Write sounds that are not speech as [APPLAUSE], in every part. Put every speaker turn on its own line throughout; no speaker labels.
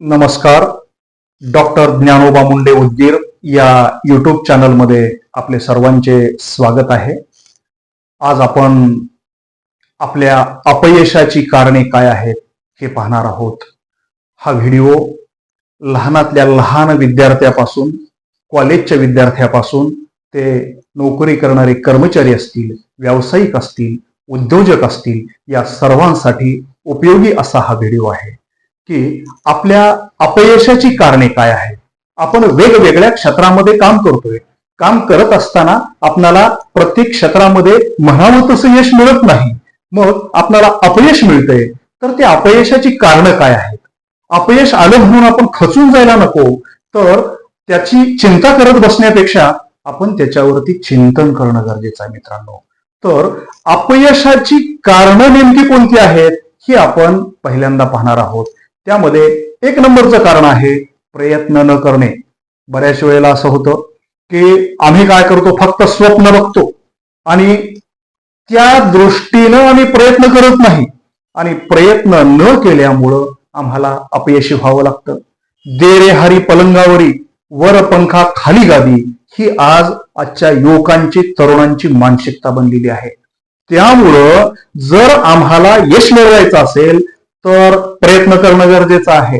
नमस्कार. डॉक्टर ज्ञानोबा मुंडे उद्गीर या युट्यूब चॅनलमध्ये आपले सर्वांचे स्वागत आहे. आज आपण आपल्या अपयशाची कारणे काय आहेत हे पाहणार आहोत. हा व्हिडिओ लहानातल्या लहान विद्यार्थ्यापासून कॉलेजच्या विद्यार्थ्यापासून ते नोकरी करणारे कर्मचारी असतील व्यावसायिक असतील उद्योजक असतील या सर्वांसाठी उपयोगी असा हा व्हिडिओ आहे. की आपल्या अपयशाची कारणे काय आहेत? आपण वेगवेगळ्या क्षेत्रामध्ये काम करतोय. काम करत असताना आपणाला प्रत्येक क्षेत्रामध्ये म्हणावं तसं यश मिळत नाही. मग आपल्याला अपयश मिळतंय. तर ते अपयशाची कारणं काय आहेत? अपयश आलं म्हणून आपण खचून जायला नको. तर त्याची चिंता करत बसण्यापेक्षा आपण त्याच्यावरती चिंतन करणं गरजेचं आहे मित्रांनो. तर अपयशाची कारणं नेमकी कोणती आहेत? ही आपण पहिल्यांदा पाहणार आहोत. त्यामध्ये एक नंबरचं कारण आहे प्रयत्न न करणे. बऱ्याच वेळेला असं होतं की आम्ही काय करतो फक्त स्वप्न बघतो आणि त्या दृष्टीनं आम्ही प्रयत्न करत नाही. आणि प्रयत्न न केल्यामुळं आम्हाला अपयशी व्हावं लागतं. दे हरी पलंगावरी वर पंखा खाली गादी ही आज आजच्या युवकांची तरुणांची मानसिकता बनलेली आहे. त्यामुळं जर आम्हाला यश मिळवायचं असेल तर प्रयत्न करणं गरजेचं आहे.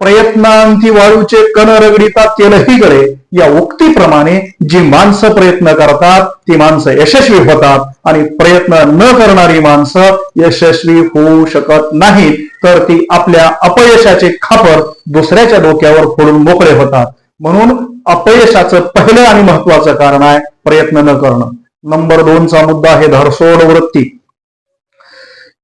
प्रयत्नांती वाळूचे कण रगडिता तेलही गळे. या उक्तीप्रमाणे जी माणसं प्रयत्न करतात ती माणसं यशस्वी होतात आणि प्रयत्न न करणारी माणसं यशस्वी होऊ शकत नाहीत तर ती आपल्या अपयशाचे खापर दुसऱ्याच्या डोक्यावर फोडून मोकळे होतात. म्हणून अपयशाचं पहिलं आणि महत्वाचं कारण आहे प्रयत्न न करणं. नंबर दोनचा मुद्दा आहे धरसोड वृत्ती.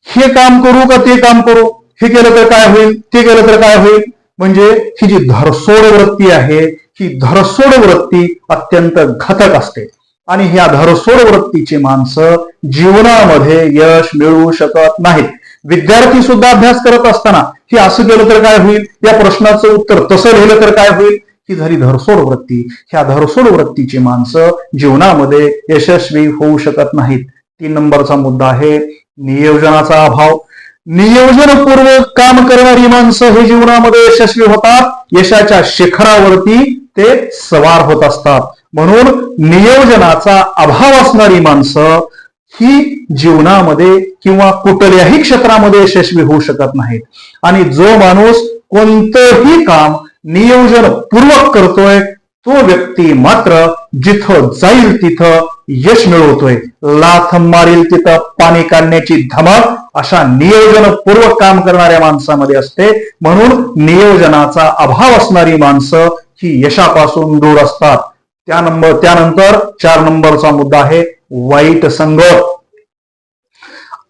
हे काम करू का ते काम करू? हे केलं तर काय होईल? ते केलं तर काय होईल? म्हणजे ही जी धरसोड वृत्ती आहे ही धरसोड वृत्ती अत्यंत घातक असते. आणि ह्या धरसोड वृत्तीची माणसं जीवनामध्ये यश मिळवू शकत नाहीत. विद्यार्थी सुद्धा अभ्यास करत असताना हे असं केलं तर काय होईल? या प्रश्नाचं उत्तर तसं लिहिलं तर काय होईल? ही झाली धरसोड वृत्ती. ह्या धरसोड वृत्तीची माणसं जीवनामध्ये यशस्वी होऊ शकत नाहीत. तीन नंबरचा मुद्दा आहे नियोजनाचा अभाव. नियोजनपूर्वक काम करणारी माणसं हे जीवनामध्ये यशस्वी होतात यशाच्या शिखरावरती ते सवार होत असतात. म्हणून नियोजनाचा अभाव असणारी माणसं ही जीवनामध्ये किंवा कुठल्याही क्षेत्रामध्ये यशस्वी होऊ शकत नाहीत. आणि जो माणूस कोणतंही काम नियोजनपूर्वक करतोय तो व्यक्ती मात्र जिथं जाईल तिथं यश मिळवतोय. लाथ मारील तिथं पाणी काढण्याची धमक अशा नियोजनपूर्वक काम करणाऱ्या माणसामध्ये असते. म्हणून नियोजनाचा अभाव असणारी माणसं ही यशापासून दूर असतात. त्या नंबर त्यानंतर चार नंबरचा मुद्दा आहे वाईट संगत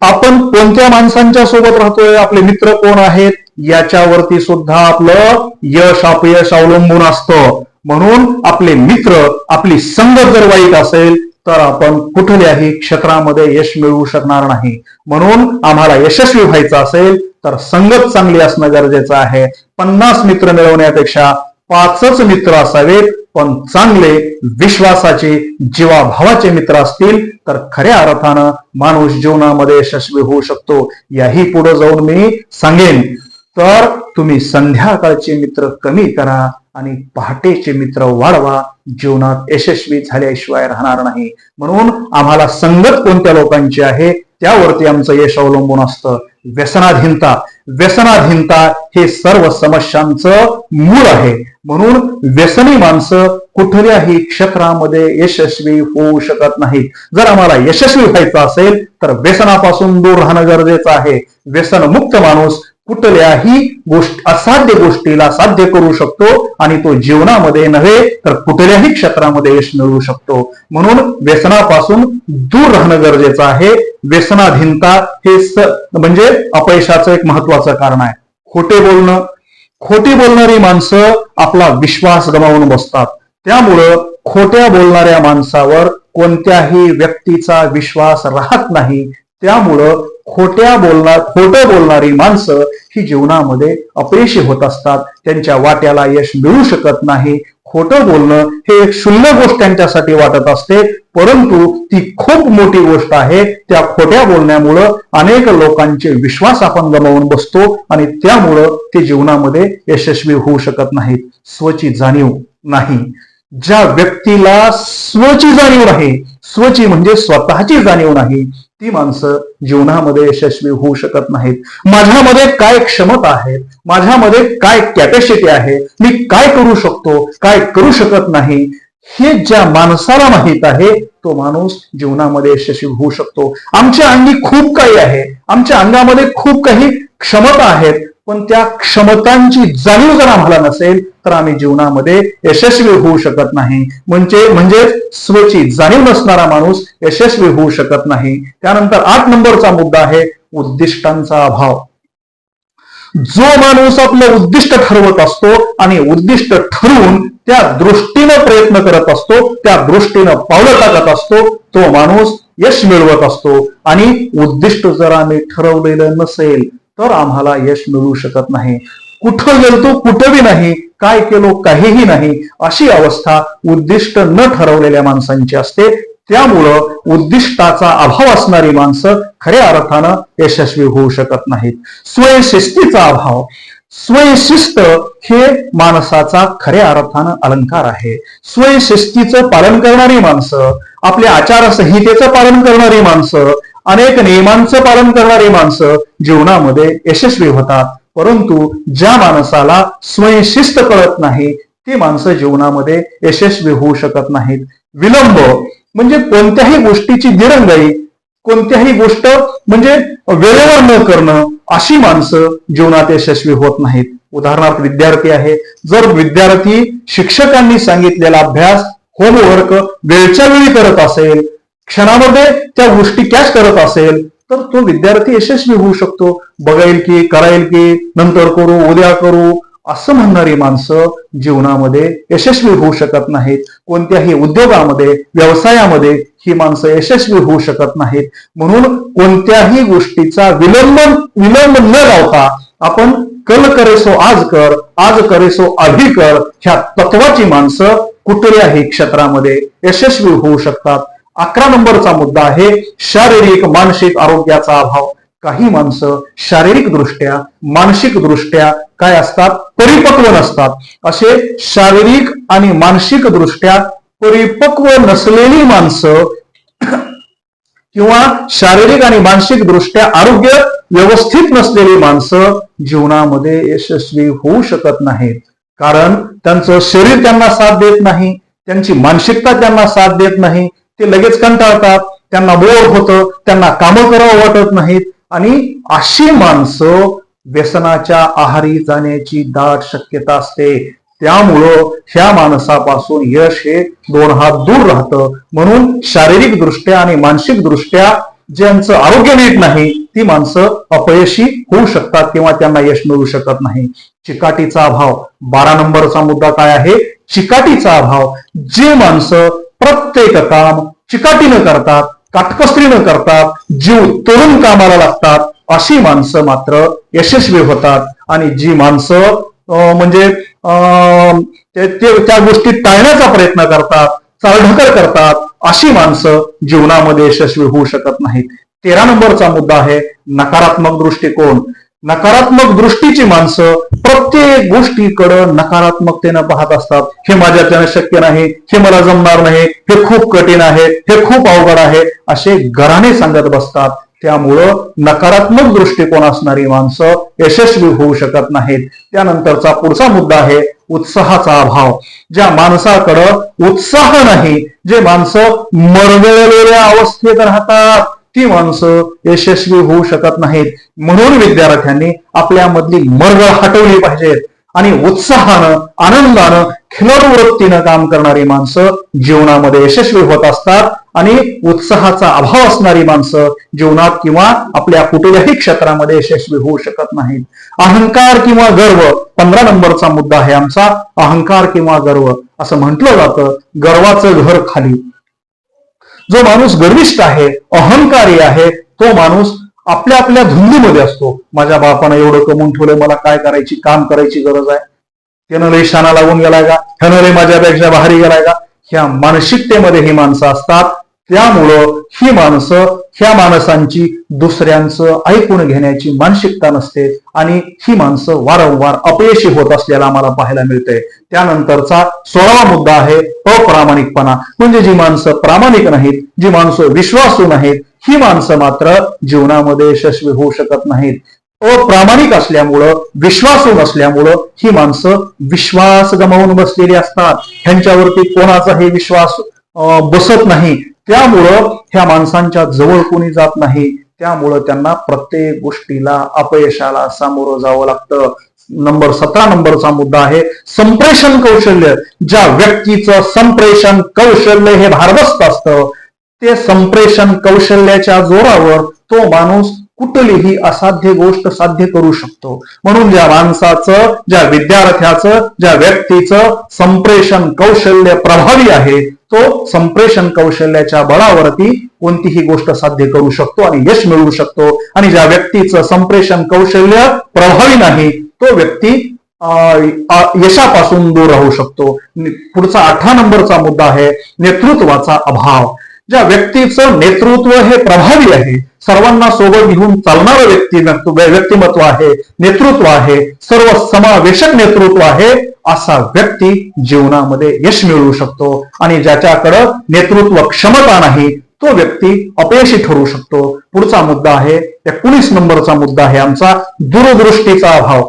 आपण कोणत्या माणसांच्या सोबत राहतोय? आपले मित्र कोण आहेत? याच्यावरती सुद्धा आपलं यश अपयश अवलंबून असतं. म्हणून आपले मित्र आपली संगत जर वाईट असेल तर आपण कुठल्याही क्षेत्रामध्ये यश मिळवू शकणार नाही. म्हणून आम्हाला यशस्वी व्हायचं असेल तर संगत चांगली असणं गरजेचं आहे. पन्नास मित्र मिळवण्यापेक्षा पाचच मित्र असावेत पण चांगले विश्वासाचे जीवाभावाचे मित्र असतील तर खऱ्या अर्थानं माणूस जीवनामध्ये यशस्वी होऊ शकतो. याही पुढे जाऊन मी सांगेन. तर तुम्ही संध्याकाळचे मित्र कमी करा आणि पहाटेचे मित्र वाढवा. जीवनात यशस्वी झाल्याशिवाय राहणार नाही. म्हणून आम्हाला संगत कोणत्या लोकांची आहे त्यावरती आमचं यश अवलंबून असतं. व्यसनाधीनता. व्यसनाधीनता हे सर्व समस्यांचं मूळ आहे. म्हणून व्यसनी माणसं कुठल्याही क्षेत्रामध्ये यशस्वी होऊ शकत नाहीत. जर आम्हाला यशस्वी व्हायचं असेल तर व्यसनापासून दूर राहणं गरजेचं आहे. व्यसनमुक्त माणूस कुठल्याही गोष्ट असाध्य गोष्टीला साध्य करू शकतो आणि तो जीवनामध्ये नव्हे तर कुठल्याही क्षेत्रामध्ये यश मिळवू शकतो. म्हणून व्यसनापासून दूर राहणं गरजेचं आहे. व्यसनाधीनता हे म्हणजे अपयशाचं एक महत्वाचं कारण आहे. खोटे बोलणं खोटी बोलणारी माणसं आपला विश्वास गमावून बसतात. त्यामुळं खोट्या बोलणाऱ्या माणसावर कोणत्याही व्यक्तीचा विश्वास राहत नाही. त्यामुळं खोट्या बोलणार खोटं बोलणारी माणसं ही जीवनामध्ये अपयशी होत असतात. त्यांच्या वाट्याला यश मिळू शकत नाही. खोटं बोलणं हे एक शून्य गोष्ट त्यांच्यासाठी वाटत असते. परंतु ती खूप मोठी गोष्ट आहे. त्या खोट्या बोलण्यामुळं अनेक लोकांचे विश्वास आपण गमावून बसतो आणि त्यामुळं ते जीवनामध्ये यशस्वी होऊ शकत नाहीत. स्वची जाणीव नाही. ज्या व्यक्तीला स्वची जाणीव नाही स्वची म्हणजे स्वतःची जाणीव नाही ती माणसं जीवनामध्ये यशस्वी होऊ शकत नाहीत. माझ्यामध्ये काय क्षमता आहेत माझ्यामध्ये काय कॅपॅसिटी आहे? मी काय करू शकतो? काय करू शकत नाही? हे ज्या माणसाला माहीत आहे तो माणूस जीवनामध्ये यशस्वी होऊ शकतो. आमच्या अंगी खूप काही आहे. आमच्या अंगामध्ये खूप काही क्षमता आहेत. पण त्या क्षमतांची जाणीव जर आम्हाला नसेल तर आम्ही जीवनामध्ये यशस्वी होऊ शकत नाही. म्हणजे म्हणजे स्वची जाणीव नसणारा माणूस यशस्वी होऊ शकत नाही. त्यानंतर आठ नंबरचा मुद्दा आहे उद्दिष्टांचा अभाव. जो माणूस आपलं उद्दिष्ट ठरवत असतो आणि उद्दिष्ट ठरवून त्या दृष्टीनं प्रयत्न करत असतो त्या दृष्टीनं पावलं टाकत असतो तो माणूस यश मिळवत असतो. आणि उद्दिष्ट जर आम्ही ठरवलेलं नसेल तर आम्हाला यश मिळू शकत नाही. कुठं गेलतो कुठं बी नाही काय केलो काहीही नाही अशी अवस्था उद्दिष्ट न ठरवलेल्या माणसांची असते. त्यामुळं उद्दिष्टाचा अभाव असणारी माणसं खऱ्या अर्थानं यशस्वी होऊ शकत नाहीत. स्वयंशिस्तीचा अभाव. स्वयंशिस्त हे माणसाचा खऱ्या अर्थानं अलंकार आहे. स्वयंशिस्तीचं पालन करणारी माणसं आपल्या आचारसंहितेचं पालन करणारी माणसं अनेक नियमांचं पालन करणारी माणसं जीवनामध्ये यशस्वी होतात. परंतु ज्या माणसाला स्वयंशिस्त कळत नाही ती माणसं जीवनामध्ये यशस्वी होऊ शकत नाहीत. विलंब म्हणजे कोणत्याही गोष्टीची दिरंगाई कोणत्याही गोष्ट म्हणजे वेळेवर न करणं अशी माणसं जीवनात यशस्वी होत नाहीत. उदाहरणार्थ विद्यार्थी आहे. जर विद्यार्थी शिक्षकांनी सांगितलेला अभ्यास होमवर्क वेळच्या वेळी करत असेल क्षणामध्ये त्या गोष्टी कॅच करत असेल तर तो विद्यार्थी यशस्वी होऊ शकतो. बघेल की करायल की नंतर करू उद्या करू असं म्हणणारी माणसं जीवनामध्ये यशस्वी होऊ शकत नाहीत. कोणत्याही उद्योगामध्ये व्यवसायामध्ये ही माणसं यशस्वी होऊ शकत नाहीत. म्हणून कोणत्याही गोष्टीचा विलंब विलंब न लावता आपण कल करेसो आज कर आज करेसो आधी कर ह्या तत्वाची माणसं कुठल्याही क्षेत्रामध्ये यशस्वी होऊ शकतात. अकरा नंबरचा मुद्दा आहे शारीरिक मानसिक आरोग्याचा अभाव. काही माणसं शारीरिक दृष्ट्या मानसिक दृष्ट्या काय असतात? परिपक्व नसतात. असे शारीरिक आणि मानसिक दृष्ट्या परिपक्व नसलेली माणसं [COUGHS] किंवा शारीरिक आणि मानसिक दृष्ट्या आरोग्य व्यवस्थित नसलेली माणसं जीवनामध्ये यशस्वी होऊ शकत नाहीत. कारण त्यांचं शरीर त्यांना साथ देत नाही त्यांची मानसिकता त्यांना साथ देत नाही ते लगेच कंटाळतात त्यांना बोर होतं त्यांना कामं करावं वाटत नाहीत. आणि अशी माणसं व्यसनाच्या आहारी जाण्याची दाट शक्यता असते. त्यामुळं ह्या माणसापासून यश हे दोन हात दूर राहतं. म्हणून शारीरिक दृष्ट्या आणि मानसिक दृष्ट्या ज्यांचं आरोग्य नीट नाही ती माणसं अपयशी होऊ शकतात किंवा त्यांना यश मिळू शकत नाही. चिकाटीचा अभाव. बारा नंबरचा मुद्दा काय आहे? चिकाटीचा अभाव. जे माणसं प्रत्येक काम चिकाटीनं करतात काटकसरीनं करतात जीव तोडून कामाला लागतात अशी माणसं मात्र यशस्वी होतात. आणि जी माणसं म्हणजे अं, ते त्या गोष्टी टाळण्याचा प्रयत्न करतात चालढकल करतात अशी माणसं जीवनामध्ये यशस्वी होऊ शकत नाहीत. तेरा नंबरचा मुद्दा आहे नकारात्मक दृष्टिकोन. नकारात्मक दृष्टीची माणसं प्रत्येक गोष्टीकडं नकारात्मकतेनं पाहत असतात. हे माझ्याच्यानं शक्य नाही हे मला जमणार नाही हे खूप कठीण आहे हे खूप अवघड आहे असे घराने सांगत बसतात. त्यामुळं नकारात्मक दृष्टिकोन असणारी माणसं यशस्वी होऊ शकत नाहीत. त्यानंतरचा पुढचा मुद्दा आहे उत्साहाचा अभाव. ज्या माणसाकडं उत्साह नाही जे माणसं मरगळलेल्या अवस्थेत राहतात. ती माणसं यशस्वी होऊ शकत नाहीत. म्हणून विद्यार्थ्यांनी आपल्यामधली मरगळ हटवली पाहिजेत. आणि उत्साहानं आनंदानं खिलाडू वृत्तीनं काम करणारी माणसं जीवनामध्ये यशस्वी होत असतात आणि उत्साहाचा अभाव असणारी माणसं जीवनात किंवा आपल्या कुठल्याही क्षेत्रामध्ये यशस्वी होऊ शकत नाहीत. अहंकार किंवा गर्व पंधरा नंबरचा मुद्दा आहे आमचा. अहंकार किंवा गर्व असं म्हटलं जातं. गर्वाचं घर खाली. जो माणूस गर्विष्ठ आहे अहंकारी आहे तो माणूस आपल्या आपल्या धुंदीमध्ये असतो. माझ्या बापानं एवढं कमवून ठेवलंय मला काय करायची काम करायची गरज आहे? त्यानं रे शाना लागून गेलाय का? ह्यानं रे माझ्यापेक्षा भारी गेलाय का? ह्या मानसिकतेमध्ये ही माणसं असतात. त्यामुळं ही माणसं ह्या माणसांची दुसऱ्यांचं ऐकून घेण्याची मानसिकता नसते आणि ही माणसं वारंवार अपयशी होत असलेला आम्हाला पाहायला मिळते त्यानंतरचा सोळावा मुद्दा आहे अप्रामाणिकपणा. म्हणजे जी माणसं प्रामाणिक नाहीत जी माणसं विश्वासू नाहीत ही माणसं मात्र जीवनामध्ये यशस्वी होऊ शकत नाहीत. अप्रामाणिक असल्यामुळं विश्वासू नसल्यामुळं ही माणसं विश्वास गमावून बसलेली असतात. ह्यांच्यावरती कोणाचाही विश्वास अं, बसत नाही. त्यामुळं ह्या माणसांच्या जवळ कोणी जात नाही. त्यामुळं त्यांना प्रत्येक गोष्टीला अपयशाला सामोरं जावं लागतं. नंबर सतरा नंबरचा मुद्दा आहे संप्रेषण कौशल्य. ज्या व्यक्तीचं संप्रेषण कौशल्य हे भारदस्त असतं ते संप्रेषण कौशल्याच्या जोरावर तो माणूस कुठलीही असाध्य गोष्ट साध्य करू शकतो. म्हणून ज्या माणसाचं ज्या विद्यार्थ्याचं ज्या व्यक्तीचं संप्रेषण कौशल्य प्रभावी आहे तो संप्रेषण कौशल्याच्या बळावरती कोणतीही गोष्ट साध्य करू शकतो आणि यश मिळवू शकतो. आणि ज्या व्यक्तीचं संप्रेषण कौशल्य प्रभावी नाही तो व्यक्ती अं, यशापासून दूर राहू शकतो. पुढचा अठरा नंबरचा मुद्दा आहे नेतृत्वाचा अभाव. ज्या व्यक्तीचं नेतृत्व हे प्रभावी आहे सर्वांना सोबत घेऊन चालणारं व्यक्ती व्यक्तिमत्व आहे नेतृत्व आहे सर्व समावेशक नेतृत्व आहे असा व्यक्ती जीवनामध्ये यश मिळवू शकतो. आणि ज्याच्याकडं नेतृत्व क्षमता नाही तो व्यक्ती अपयशी ठरू शकतो. पुढचा मुद्दा आहे एकोणीस नंबरचा मुद्दा आहे आमचा दूरदृष्टीचा अभाव.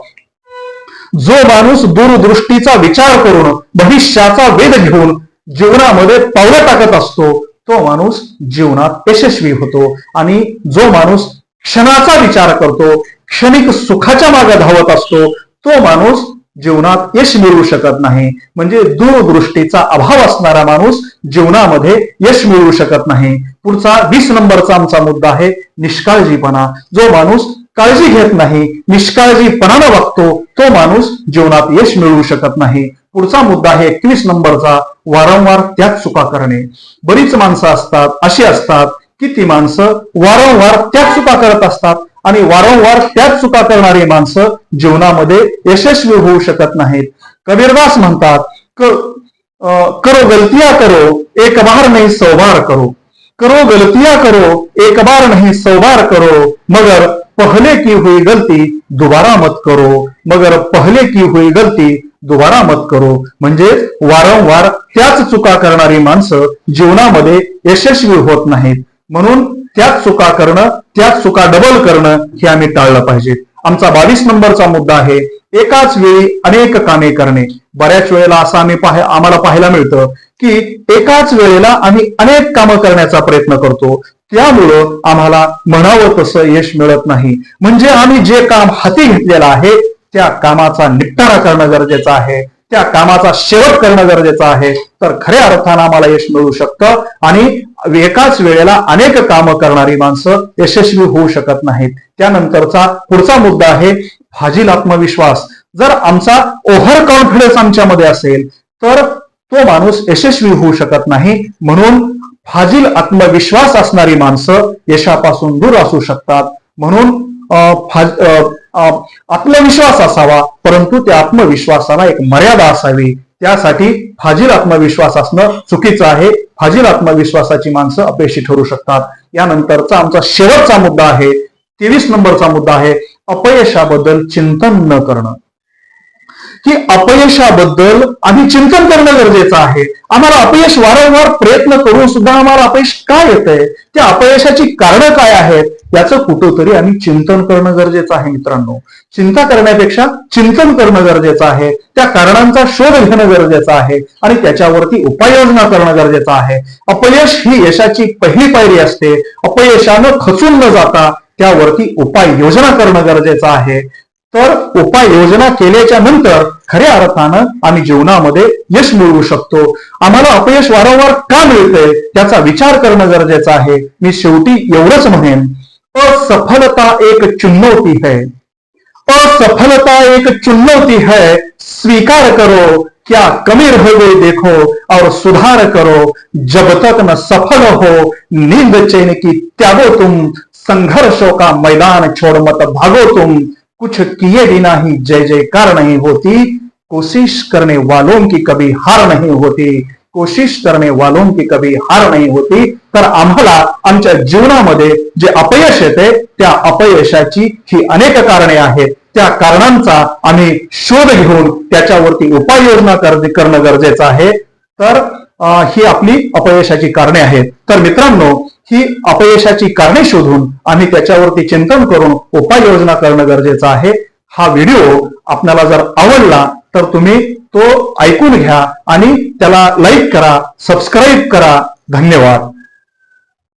जो माणूस दूरदृष्टीचा विचार करून भविष्याचा वेध घेऊन जीवनामध्ये पावलं टाकत असतो तो माणूस जीवनात यशस्वी होतो आणि जो माणूस क्षणाचा विचार करतो क्षणिक सुखाच्या मागे धावत असतो तो माणूस जीवनात यश मिळवू शकत नाही. म्हणजे दूरदृष्टीचा अभाव असणारा माणूस जीवनामध्ये यश मिळवू शकत नाही. पुढचा वीस नंबरचा आमचा मुद्दा आहे निष्काळजीपणा. जो माणूस काळजी घेत नाही निष्काळजीपणानं वागतो तो माणूस जीवनात यश मिळवू शकत नाही. पुढचा मुद्दा आहे एकवीस नंबरचा वारंवार त्याच चुका करणे. बरीच माणसं असतात अशी असतात की ती माणसं वारंवार त्याच चुका करत असतात आणि वारंवार त्याच चुका करणारी माणसं जीवनामध्ये यशस्वी होऊ शकत नाहीत. कबीरदास म्हणतात क- अं, करो गलतिया करो एक बार नाही सौभार करो. करो गलतिया करो एक बार नाही सौभार करो मगर पहले की हुई गलती दुबारा मत करो मगर पहले की हुई गलती दुबारा मत करो. म्हणजे वारंवार त्याच चुका करणारी माणसं जीवनामध्ये यशस्वी होत नाहीत. म्हणून त्याच चुका करणं त्याच चुका डबल करणं हे आम्ही टाळलं पाहिजे. आमचा बावीस नंबरचा मुद्दा आहे एकाच वेळी अनेक कामे करणे. बऱ्याच वेळेला असं आम्ही पाह आम्हाला पाहायला मिळतं की एकाच वेळेला आम्ही अनेक कामं करण्याचा प्रयत्न करतो त्यामुळं आम्हाला म्हणावं तसं यश मिळत नाही. म्हणजे आम्ही जे काम हाती घेतलेलं आहे त्या कामाचा निपटारा करणं गरजेचं आहे त्या कामाचा शेवट करणं गरजेचं आहे. तर खऱ्या अर्थानं आम्हाला यश मिळू शकतं आणि एकाच वेळेला अनेक कामं करणारी माणसं यशस्वी होऊ शकत नाहीत. त्यानंतरचा पुढचा मुद्दा आहे फाजील आत्मविश्वास. जर आमचा ओव्हर कॉन्फिडन्स आमच्यामध्ये असेल तर तो माणूस यशस्वी होऊ शकत नाही. म्हणून फाजील आत्मविश्वास असणारी माणसं यशापासून दूर असू शकतात. म्हणून अं, अं, अं, आत्मविश्वास असावा परंतु त्या आत्मविश्वासाला एक मर्यादा असावी. त्यासाठी फाजील आत्मविश्वास असणं चुकीचं आहे. फाजील आत्मविश्वासाची माणसं अपयशी ठरू शकतात. यानंतरचा आमचा शेवटचा मुद्दा आहे. तेवीस नंबरचा मुद्दा आहे अपयशाबद्दल चिंतन न करणं. की अपयशाबद्दल आम्ही चिंतन करणं गरजेचं आहे. आम्हाला अपयश वारंवार प्रयत्न करून सुद्धा आम्हाला अपयश का येतंय? त्या अपयशाची कारणं काय आहेत? याचं कुठंतरी आम्ही चिंतन करणं गरजेचं आहे मित्रांनो. चिंता करण्यापेक्षा चिंतन करणं गरजेचं आहे. त्या कारणांचा शोध घेणं गरजेचं आहे. आणि त्याच्यावरती उपाययोजना करणं गरजेचं आहे. अपयश ही यशाची पहिली पायरी असते. अपयशानं खचून न जाता त्यावरती उपाययोजना करणं गरजेचं आहे. तर उपाययोजना केल्याच्यानंतर खऱ्या अर्थानं आम्ही जीवनामध्ये यश मिळवू शकतो. आम्हाला अपयश वारंवार का मिळतंय त्याचा विचार करणं गरजेचं आहे. मी शेवटी एवढंच म्हणेन असफलता एक चुनौती है. असफलता एक चुनौती है. स्वीकार करो क्या कमी रह हो गई देखो और सुधार करो. जब तक न सफल हो नींद चैन की त्यागो तुम संघर्षों का मैदान छोड़ मत भागो तुम. कुछ किए बिना ही जय जयकार नहीं होती। कोशिश करने वालों की कभी हार नहीं होती। कोशिश करने वालों की कभी हार नाही होती। तर आम्हाला आमच्या जीवनामध्ये जे अपयश येते त्या अपयशाची ही अनेक कारणे आहेत. त्या कारणांचा आम्ही शोध घेऊन त्याच्यावरती उपाययोजना करणं गरजेचं आहे. तर ही आपली अपयशाची कारणे आहेत. तर मित्रांनो ही अपयशाची कारणे शोधून आणि त्याच्यावरती चिंतन करून उपाययोजना करणं गरजेचं आहे. हा व्हिडिओ आपल्याला जर आवडला तर तुम्ही तो ऐकून घ्या आणि त्याला लाईक करा सबस्क्राईब करा. धन्यवाद.